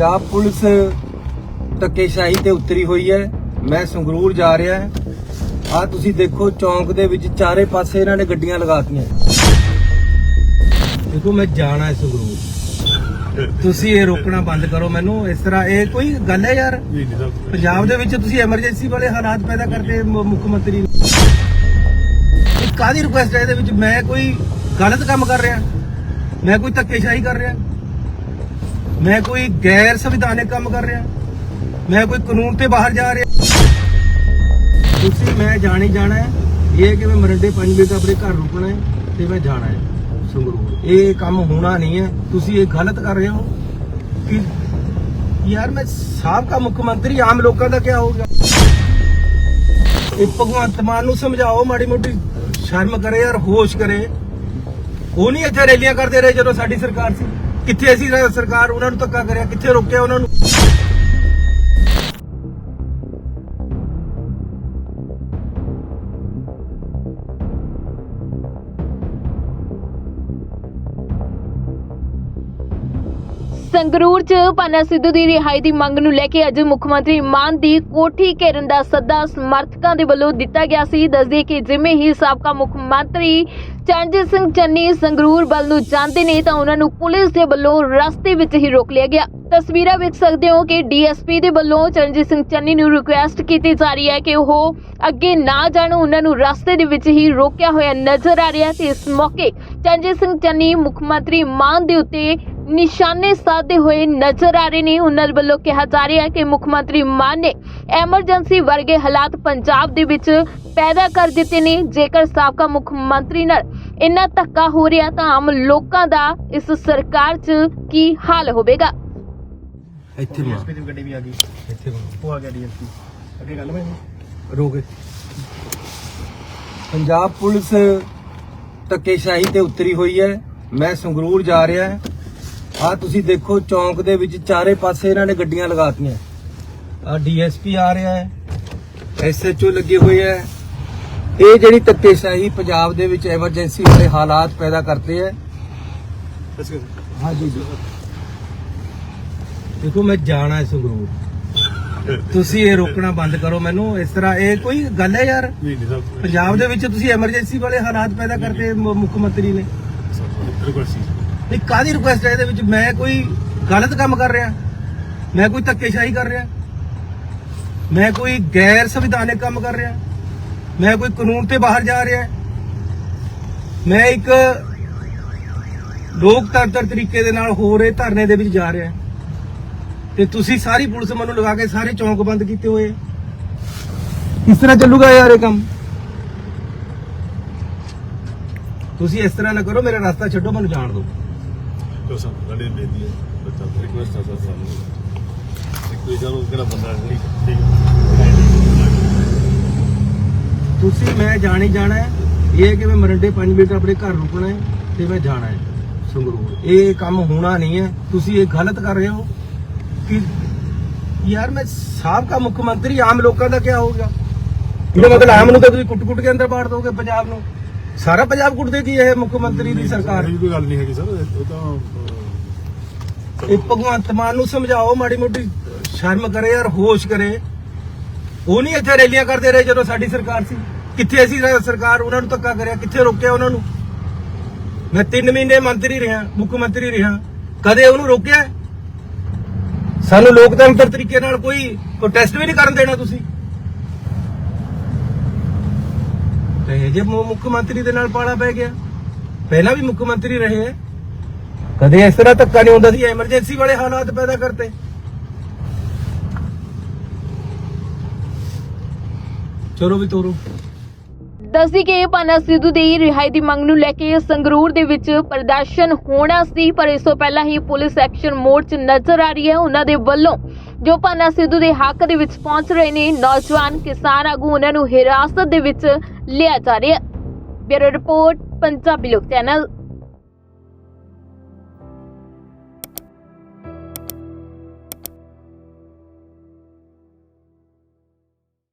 Punjab police ਧੱਕੇਸ਼ਾਹੀ ਤੇ ਉਤਰੀ ਹੋਈ ਹੈ। ਮੈਂ ਸੰਗਰੂਰ ਜਾ ਰਿਹਾ ਹਾਂ। ਆ ਤੁਸੀਂ ਦੇਖੋ ਚੌਂਕ ਦੇ ਵਿੱਚ ਚਾਰੇ ਪਾਸੇ ਇਹਨਾਂ ਨੇ ਗੱਡੀਆਂ ਲਗਾਤੀਆਂ। ਦੇਖੋ ਮੈਂ ਜਾਣਾ ਹੈ ਸੰਗਰੂਰ। ਤੁਸੀਂ ਇਹ ਰੋਕਣਾ ਬੰਦ ਕਰੋ ਮੈਨੂੰ। ਇਸ ਤਰ੍ਹਾਂ ਇਹ ਕੋਈ ਗੱਲ ਹੈ ਯਾਰ? ਪੰਜਾਬ ਦੇ ਵਿੱਚ ਤੁਸੀਂ ਐਮਰਜੈਂਸੀ ਵਾਲੇ ਹਾਲਾਤ ਪੈਦਾ ਕਰਦੇ ਮੁੱਖ ਮੰਤਰੀ ਕਾਦੀ ਰਿਕੁਐਸਟ ਹੈ ਇਹਦੇ ਵਿੱਚ? ਮੈਂ ਕੋਈ ਗਲਤ ਕੰਮ ਕਰ ਰਿਹਾ? ਮੈਂ ਕੋਈ ਧੱਕੇਸ਼ਾਹੀ ਕਰ ਰਿਹਾ? ਮੈਂ ਕੋਈ ਗੈਰ ਸੰਵਿਧਾਨਕ ਕੰਮ ਕਰ ਰਿਹਾ। ਮੈਂ ਕੋਈ ਕਾਨੂੰਨ ਤੇ ਬਾਹਰ ਜਾ ਰਿਹਾ। ਤੁਸੀਂ ਮੈਂ ਜਾਣੀ ਜਾਣਾ ਹੈ। ਇਹ ਕਿ ਮੈਂ ਮਰੰਡੇ 5 ਮਿੰਟ ਆਪਣੇ ਘਰ ਰੁਕਣਾ ਹੈ ਤੇ ਮੈਂ ਜਾਣਾ ਹੈ ਸੰਗਰੂਰ। ਇਹ ਕੰਮ ਹੋਣਾ ਨਹੀਂ ਹੈ। ਤੁਸੀਂ ਇਹ ਗਲਤ ਕਰ ਰਹੇ ਹੋ ਕਿ ਯਾਰ ਮੈਂ ਸਾਬਕਾ ਮੁੱਖ ਮੰਤਰੀ ਆਮ ਲੋਕਾਂ ਦਾ ਕੀ ਹੋ ਗਿਆ? ਇਹ ਭਗਵੰਤ ਮਾਨ ਨੂੰ ਸਮਝਾਓ, ਮਾੜੀ ਮੋਟੀ ਸ਼ਰਮ ਕਰੇ ਯਾਰ ਹੋਸ਼ ਕਰੇ। ਉਹ ਨਹੀਂ ਇੱਥੇ ਰੈਲੀਆਂ ਕਰਦੇ ਰਹੇ ਜਦੋਂ ਸਾਡੀ ਸਰਕਾਰ ਸੀ। ਕਿੱਥੇ ਅਸੀਂ ਸਰਕਾਰ ਉਹਨਾਂ ਨੂੰ ਧੱਕਾ ਕਰਿਆ ਕਿੱਥੇ ਰੋਕਿਆ ਉਹਨਾਂ ਨੂੰ? ਸੰਗਰੂਰ ਚ ਪਾਨਾ ਸਿੱਧੂ ਦੀ ਰਿਹਾਈ ਦੀ ਮੰਗ ਨੂੰ ਲੈ ਕੇ ਅੱਜ ਮੁੱਖ ਮੰਤਰੀ ਮਾਨ ਦੀ ਕੋਠੀ ਘੇਰਨ ਦਾ ਸੱਦਾ ਸਮਰਥਕਾਂ ਦੇ ਵੱਲੋਂ ਦਿੱਤਾ ਗਿਆ ਸੀ। ਦੱਸਦੇ ਕਿ ਜਿਵੇਂ ਹੀ ਸਾਬਕਾ ਮੁੱਖ ਮੰਤਰੀ ਚਰਨਜੀਤ ਸਿੰਘ ਚੰਨੀ ਸੰਗਰੂਰ ਵੱਲ ਨੂੰ ਜਾਂਦੇ ਨੇ ਤਾਂ ਉਹਨਾਂ ਨੂੰ ਪੁਲਿਸ ਦੇ ਵੱਲੋਂ ਰਸਤੇ ਵਿੱਚ ਹੀ ਰੋਕ ਲਿਆ ਗਿਆ। ਤਸਵੀਰਾਂ ਵੇਖ ਸਕਦੇ ਹੋ ਕਿ ਡੀਐਸਪੀ ਦੇ ਵੱਲੋਂ ਚਰਨਜੀਤ ਸਿੰਘ ਚੰਨੀ ਨੂੰ ਰਿਕੁਐਸਟ ਕੀਤੀ ਜਾ ਰਹੀ ਹੈ ਕਿ ਉਹ ਅੱਗੇ ਨਾ ਜਾਣ, ਉਹਨਾਂ ਨੂੰ ਰਸਤੇ ਦੇ ਵਿੱਚ ਹੀ ਰੋਕਿਆ ਹੋਇਆ ਨਜ਼ਰ ਆ ਰਿਹਾ ਤੇ ਇਸ ਮੌਕੇ ਚਰਨਜੀਤ ਸਿੰਘ ਚੰਨੀ ਮੁੱਖ ਮੰਤਰੀ ਮਾਨ ਦੇ ਉੱਤੇ ਨਿਸ਼ਾਨੇ ਸਾਧਦੇ ਹੋਏ ਨਜ਼ਰ ਆ ਰਹੇ ਨੇ। ਉਹਨਾਂ ਵੱਲੋਂ ਕਿਹਾ ਜਾ ਰਿਹਾ ਹੈ ਕਿ ਮੁੱਖ ਮੰਤਰੀ ਮਾਨ ਨੇ ਐਮਰਜੈਂਸੀ ਵਰਗੇ ਹਾਲਾਤ ਪੰਜਾਬ ਦੇ ਵਿੱਚ ਪੈਦਾ ਕਰ ਦਿੱਤੇ ਨੇ। ਜੇਕਰ ਸਾਬਕਾ ਮੁੱਖ ਮੰਤਰੀ ਨਾਲ ਇੰਨਾ ਧੱਕਾ ਹੋ ਰਿਹਾ ਤਾਂ ਆਮ ਲੋਕਾਂ ਦਾ ਇਸ ਸਰਕਾਰ 'ਚ ਕੀ ਹਾਲ ਹੋਵੇਗਾ? ਇੱਥੇ ਮਾਰ। ਡੀਐਸਪੀ ਦੀ ਗੱਡੀ ਵੀ ਆ ਗਈ। ਇੱਥੇ ਮਾਰ। ਉਹ ਆ ਗਿਆ ਡੀਐਸਪੀ ਅੱਗੇ ਗੱਲ ਮੈਂ ਰੋਕੇ। ਪੰਜਾਬ ਪੁਲਿਸ ਧੱਕੇਸ਼ਾਹੀ ਤੇ ਉਤਰੀ ਹੋਈ ਹੈ। ਮੈਂ ਸੰਗਰੂਰ ਜਾ ਰਿਹਾ ਹਾਂ। ਆ ਤੁਸੀਂ ਦੇਖੋ ਚੌਂਕ ਦੇ ਵਿੱਚ ਚਾਰੇ ਪਾਸੇ ਇਹਨਾਂ ਨੇ ਗੱਡੀਆਂ ਲਗਾਤੀਆਂ। ਆ ਡੀਐਸਪੀ ਆ ਰਿਹਾ ਹੈ ਐਸਐਚਓ ਲੱਗੇ ਹੋਏ ਹੈ। ਇਹ ਜਿਹੜੀ ਧੱਕੇਸ਼ਾਹੀ ਪੰਜਾਬ ਦੇ ਵਿੱਚ ਐਮਰਜੈਂਸੀ ਵਾਲੇ ਹਾਲਾਤ ਪੈਦਾ ਕਰਤੇ ਹੈ। ਹਾਂ ਜੀ। ਜੀ ਦੇਖੋ ਮੈਂ ਜਾਣਾ ਹੈ ਸੰਗਰੂਰ ਤੁਸੀਂ ਇਹ ਰੋਕਣਾ ਬੰਦ ਕਰੋ ਮੈਨੂੰ। ਇਸ ਤਰ੍ਹਾਂ ਇਹ ਕੋਈ ਗੱਲ ਹੈ ਯਾਰ? ਪੰਜਾਬ ਦੇ ਵਿੱਚ ਤੁਸੀਂ ਐਮਰਜੈਂਸੀ ਵਾਲੇ ਹਾਲਾਤ ਪੈਦਾ ਕਰਦੇ ਮੁੱਖ ਮੰਤਰੀ ਨੇ। ਸੀ ਇਹ ਕਾਦੀ ਰਿਕੁਐਸਟ ਹੈ ਇਹਦੇ ਵਿੱਚ? ਮੈਂ ਕੋਈ ਗਲਤ ਕੰਮ ਕਰ ਰਿਹਾ। ਮੈਂ ਕੋਈ ਧੱਕੇਸ਼ਾਹੀ ਕਰ ਰਿਹਾ। ਮੈਂ ਕੋਈ ਗੈਰ ਸੰਵਿਧਾਨਕ ਕੰਮ ਕਰ ਰਿਹਾ। ਮੈਂ ਕੋਈ ਕਾਨੂੰਨ ਤੇ ਬਾਹਰ ਜਾ ਰਿਹਾ। ਮੈਂ ਇੱਕ ਲੋਕਤੰਤਰ ਤਰੀਕੇ ਦੇ ਨਾਲ ਹੋ ਰਹੇ ਧਰਨੇ ਦੇ ਵਿੱਚ ਜਾ ਰਿਹਾ। ਤੇ ਤੁਸੀਂ ਸਾਰੀ ਪੁਲਿਸ ਮੈਨੂੰ ਲਗਾ ਕੇ ਸਾਰੇ ਚੌਂਕ ਬੰਦ ਕੀਤੇ ਹੋਏ। ਕਿਸ ਤਰ੍ਹਾਂ ਚੱਲੂਗਾ ਯਾਰ ਇਹ ਕੰਮ। ਤੁਸੀਂ ਇਸ ਤਰ੍ਹਾਂ ਨਾ ਕਰੋ, ਮੇਰਾ ਰਸਤਾ ਛੱਡੋ, ਮੈਨੂੰ ਜਾਣ ਦਿਓ। ਤੋ ਸਭ ਗੱਡੀ ਦੇ ਦੀ ਬੱਚਾ ਰਿਕੁਐਸਟ ਆ ਸਰ ਸਾਨੂੰ। ਇੱਕ ਦੂਜੇ ਨੂੰ ਕਿਹੜਾ ਬੰਦਾ ਨਹੀਂ ਠੀਕ ਤੁਸੀਂ ਮੈਂ ਜਾਣੀ ਜਾਣਾ ਹੈ। ਇਹ ਕਿ ਮੈਂ ਮਰੰਡੇ 5 ਮਿੰਟ ਆਪਣੇ ਘਰ ਰੁਕਣਾ ਹੈ ਤੇ ਮੈਂ ਜਾਣਾ ਹੈ ਸੰਗਰੂਰ। ਇਹ ਕੰਮ ਹੋਣਾ ਨਹੀਂ ਹੈ। ਤੁਸੀਂ ਇਹ ਗਲਤ ਕਰ ਰਹੇ ਹੋ ਕਿ ਯਾਰ ਮੈਂ ਸਾਬਕਾ ਮੁੱਖ ਮੰਤਰੀ ਆਮ ਲੋਕਾਂ ਦਾ ਕੀ ਹੋ ਗਿਆ? ਇਹਦਾ ਮਤਲਬ ਆਮ ਨੂੰ ਤਾਂ ਤੁਸੀਂ ਕੁੱਟ-ਕੁੱਟ ਕੇ ਅੰਦਰ ਬਾੜ ਦੋਗੇ ਪੰਜਾਬ ਨੂੰ। ਸਾਰਾ ਪੰਜਾਬ ਕੁੱਟਦੇ ਕੀ ਇਹ ਮੁੱਖ ਮੰਤਰੀ ਦੀ ਸਰਕਾਰ? ਇਹ ਕੋਈ ਗੱਲ ਨਹੀਂ ਹੈਗੀ ਸਰ ਉਹ ਤਾਂ ਇਹ ਭਗਵੰਤ ਮਾਨ ਨੂੰ ਸਮਝਾਓ ਮਾੜੀ ਮੋਟੀ ਸ਼ਰਮ ਕਰੇ ਯਾਰ ਹੋਸ਼ ਕਰੇ। ਉਹ ਨਹੀਂ ਇੱਥੇ ਰੈਲੀਆਂ ਕਰਦੇ ਰਹੇ ਜਦੋਂ ਸਾਡੀ ਸਰਕਾਰ ਸੀ। ਕਿੱਥੇ ਅਸੀਂ ਸਰਕਾਰ ਉਹਨਾਂ ਨੂੰ ਧੱਕਾ ਕਰਿਆ ਕਿੱਥੇ ਰੋਕਿਆ ਉਹਨਾਂ ਨੂੰ? ਮੈਂ 3 ਮਹੀਨੇ ਮੰਤਰੀ ਰਿਹਾ ਮੁੱਖ ਮੰਤਰੀ ਰਿਹਾ। ਕਦੇ ਉਹਨੂੰ ਰੋਕਿਆ? ਸਾਨੂੰ ਲੋਕਤੰਤਰ ਤਰੀਕੇ ਨਾਲ ਕੋਈ ਪ੍ਰੋਟੈਸਟ ਵੀ ਨਹੀਂ ਕਰਨ ਦੇਣਾ ਤੁਸੀਂ। ਤੇ ਜੇ ਮੁੱਖ ਮੰਤਰੀ ਦੇ ਨਾਲ ਪਾਲਾ ਪੈ ਗਿਆ, ਪਹਿਲਾਂ ਵੀ ਮੁੱਖ ਮੰਤਰੀ ਰਹੇ ਹੈ। ਕਦੇ ਇਸ ਤਰ੍ਹਾਂ ਧੱਕਾ ਨਹੀਂ ਹੁੰਦਾ ਸੀ ਐਮਰਜੈਂਸੀ ਵਾਲੇ ਹਾਲਾਤ ਪੈਦਾ ਕਰਤੇ। ਚਲੋ ਵੀ ਤੋਰੋ। ਦੱਸਦੀ ਕਿ ਪਾਨਾ ਸਿੱਧੂ ਦੀ ਰਿਹਾਈ ਦੀ ਮੰਗ ਨੂੰ ਲੈ ਕੇ ਸੰਗਰੂਰ ਦੇ ਵਿੱਚ ਪ੍ਰਦਰਸ਼ਨ ਹੋਣਾ ਸੀ, ਪਰ ਇਸ ਤੋਂ ਪਹਿਲਾਂ ਹੀ ਪੁਲਿਸ ਐਕਸ਼ਨ ਮੋਡ 'ਚ ਨਜ਼ਰ ਆ ਰਹੀ ਹੈ। ਉਹਨਾਂ ਦੇ ਵੱਲੋਂ ਜੋ ਪਾਨਾ ਸਿੱਧੂ ਦੇ ਹੱਕ ਦੇ ਵਿੱਚ ਪਹੁੰਚ ਰਹੇ ਨੇ, ਨੌਜਵਾਨ ਕਿਸਾਨ ਆਗੂ ਉਹਨਾਂ ਨੂੰ ਹਿਰਾਸਤ ਦੇ ਵਿੱਚ ਲਿਆ ਜਾ ਰਿਹਾ। ਹੈ ਬਿਊਰੋ ਰਿਪੋਰਟ ਪੰਜਾਬੀ ਲੋਕ ਚੈਨਲ।